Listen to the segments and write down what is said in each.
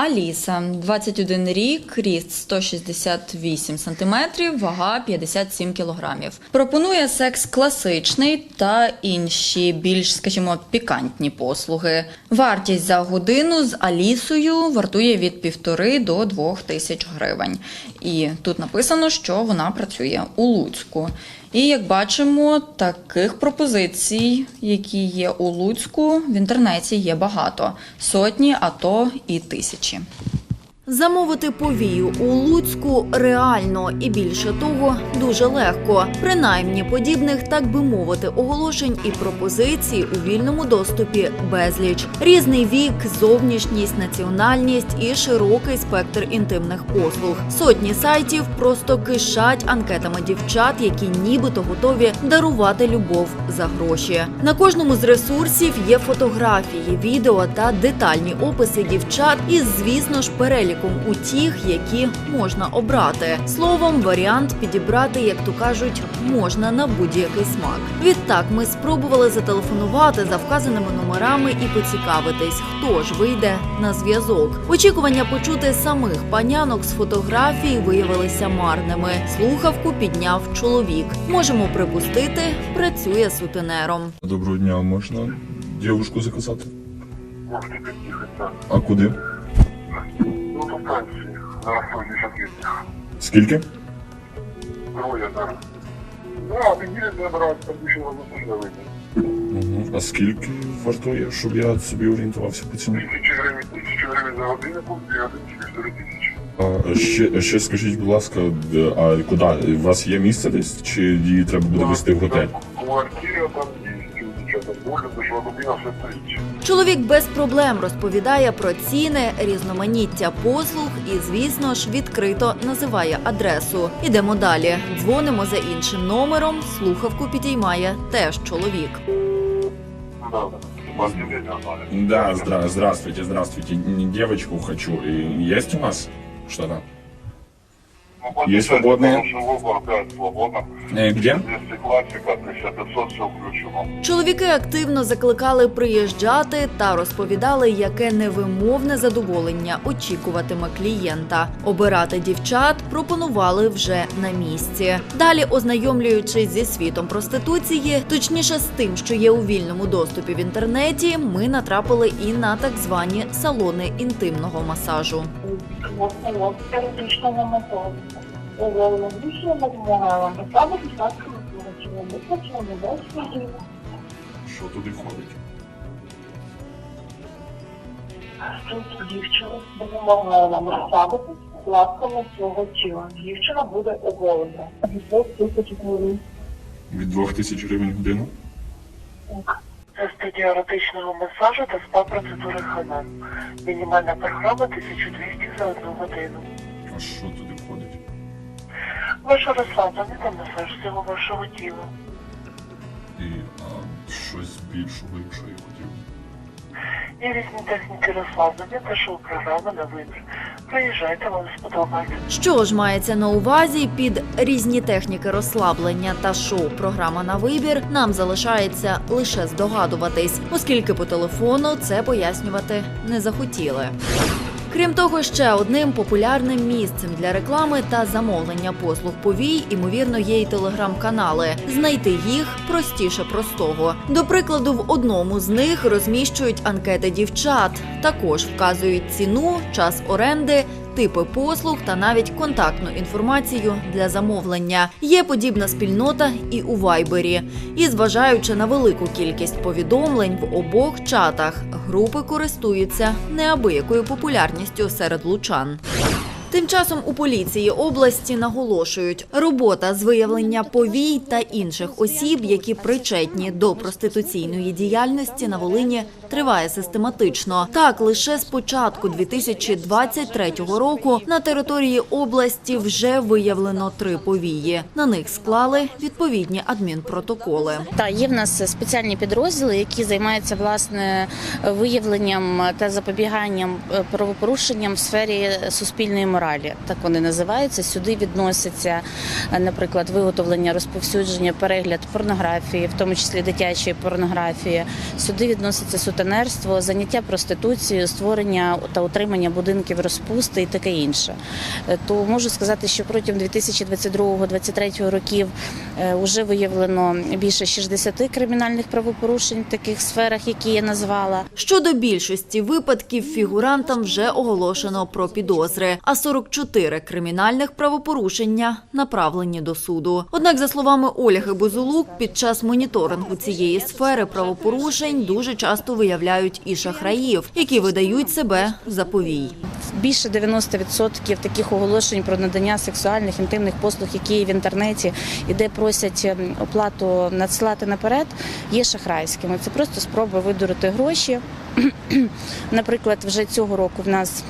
Аліса, 21 рік, ріст 168 см, вага 57 кг. Пропонує секс класичний та інші більш, скажімо, пікантні послуги. Вартість за годину з Алісою вартує від півтори до двох тисяч гривень. І тут написано, що вона працює у Луцьку. І як бачимо, таких пропозицій, які є у Луцьку, в інтернеті є багато сотні, а то і тисячі. Замовити повію у Луцьку реально і більше того дуже легко. Принаймні подібних, так би мовити, оголошень і пропозицій у вільному доступі безліч. Різний вік, зовнішність, національність і широкий спектр інтимних послуг. Сотні сайтів просто кишать анкетами дівчат, які нібито готові дарувати любов за гроші. На кожному з ресурсів є фотографії, відео та детальні описи дівчат із, звісно ж, переліком утіх, які можна обрати. Словом, варіант підібрати, як то кажуть, можна на будь-який смак. Відтак ми спробували зателефонувати за вказаними номерами і поцікавитись, хто ж вийде на зв'язок. Очікування почути самих панянок з фотографій виявилися марними. Слухавку підняв чоловік. Можемо припустити, працює сутенером. Доброго дня, можна дівушку заказати? Можете під'їхати. А куди? Ну. Зараз Скільки? Троє зараз. Ну, а. Угу. Скільки вартує, щоб я собі орієнтувався по ціні? Тисячі гривень, тисячі гривень за годину, дві години півтори тисячі. А ще, ще скажіть, будь ласка, а куди? У вас є місце десь? Чи її треба буде везти в готель? В квартирі там є, Чоловік без проблем розповідає про ціни, різноманіття послуг і, звісно ж, відкрито називає адресу. Ідемо далі. Дзвонимо за іншим номером. Слухавку підіймає теж чоловік. Да, здра- здравствуйте, здравствуйте. Девочку хочу. И Есть у нас что-то? Ну, свободне? Що свободно. Э, Где? Якщо 1500, все включено. Чоловіки активно закликали приїжджати та розповідали, яке невимовне задоволення очікуватиме клієнта. Обирати дівчат пропонували вже на місці. Далі, ознайомлюючись зі світом проституції, точніше з тим, що є у вільному доступі в інтернеті, ми натрапили і на так звані салони інтимного масажу. Вот, теоретичного Саме Що туди входить? тут дівчина допомагає нам розслабитись ласками свого тіла. Дівчина буде оголена. Від двох тисяч гривень. Від 2000 гривень годину? Це стадія еротичного масажу та спа-процедури ханан. Мінімальна програма 1200 за одну годину. А що туди розслаблення та масаж всього вашого тіла. І а, щось більшого, якщо я хотів. Є різні техніки розслаблення та шоу-програми на вибір. Приїжджайте, вам сподобається. Що ж мається на увазі під різні техніки розслаблення та шоу програма на вибір, нам залишається лише здогадуватись, оскільки по телефону це пояснювати не захотіли. Крім того, ще одним популярним місцем для реклами та замовлення послуг повій, імовірно, є й телеграм-канали. Знайти їх простіше простого. До прикладу, в одному з них розміщують анкети дівчат, також вказують ціну, час оренди. Типи послуг та навіть контактну інформацію для замовлення. Є подібна спільнота і у Вайбері. І зважаючи на велику кількість повідомлень в обох чатах, групи користуються неабиякою популярністю серед лучан. Тим часом у поліції області наголошують, робота з виявлення повій та інших осіб, які причетні до проституційної діяльності на Волині, триває систематично. Так, лише з початку 2023 року на території області вже виявлено три повії. На них склали відповідні адмінпротоколи. Та є в нас спеціальні підрозділи, які займаються власне виявленням та запобіганням е, правопорушенням в сфері суспільної моралі. Так вони називаються. Сюди відносяться, е, наприклад, виготовлення, розповсюдження, перегляд порнографії, в тому числі дитячої порнографії. Сюди відноситься сутенерство, заняття проституцією, створення та утримання будинків розпусти і таке інше. Е, То можу сказати, що протягом 2022-2023 років вже виявлено більше 60 кримінальних правопорушень в таких сферах, які я назвала. Щодо більшості випадків фігурантам вже оголошено про підозри, а 44 кримінальних правопорушення направлені до суду. Однак, за словами Ольги Бузулук, під час моніторингу цієї сфери правопорушень дуже часто виявляють і шахраїв, які видають себе за повій. Більше 90% таких оголошень про надання сексуальних інтимних послуг, які є в інтернеті, і де просять ем, оплату надсилати наперед, є шахрайськими. Це просто спроба видурити гроші. Наприклад, вже цього року в нас.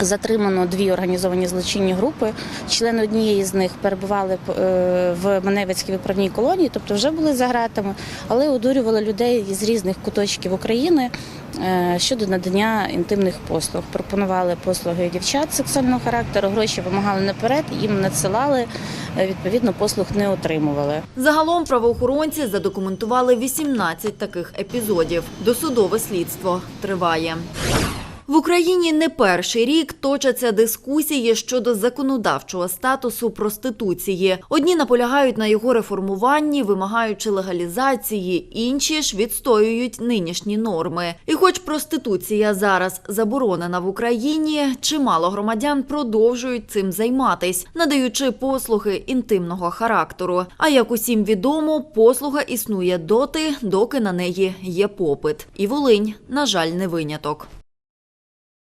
Затримано дві організовані злочинні групи. Члени однієї з них перебували е, в Маневицькій виправній колонії, тобто вже були за ґратами, але одурювали людей з різних куточків України е, щодо надання інтимних послуг. Пропонували послуги дівчат сексуального характеру, гроші вимагали наперед, їм надсилали, е, відповідно, послуг не отримували. Загалом правоохоронці задокументували 18 таких епізодів. Досудове слідство триває. В Україні не перший рік точаться дискусії щодо законодавчого статусу проституції. Одні наполягають на його реформуванні, вимагаючи легалізації, інші ж відстоюють нинішні норми. І хоч проституція зараз заборонена в Україні, чимало громадян продовжують цим займатись, надаючи послуги інтимного характеру. А як усім відомо, послуга існує доти, доки на неї є попит. І Волинь, на жаль, не виняток.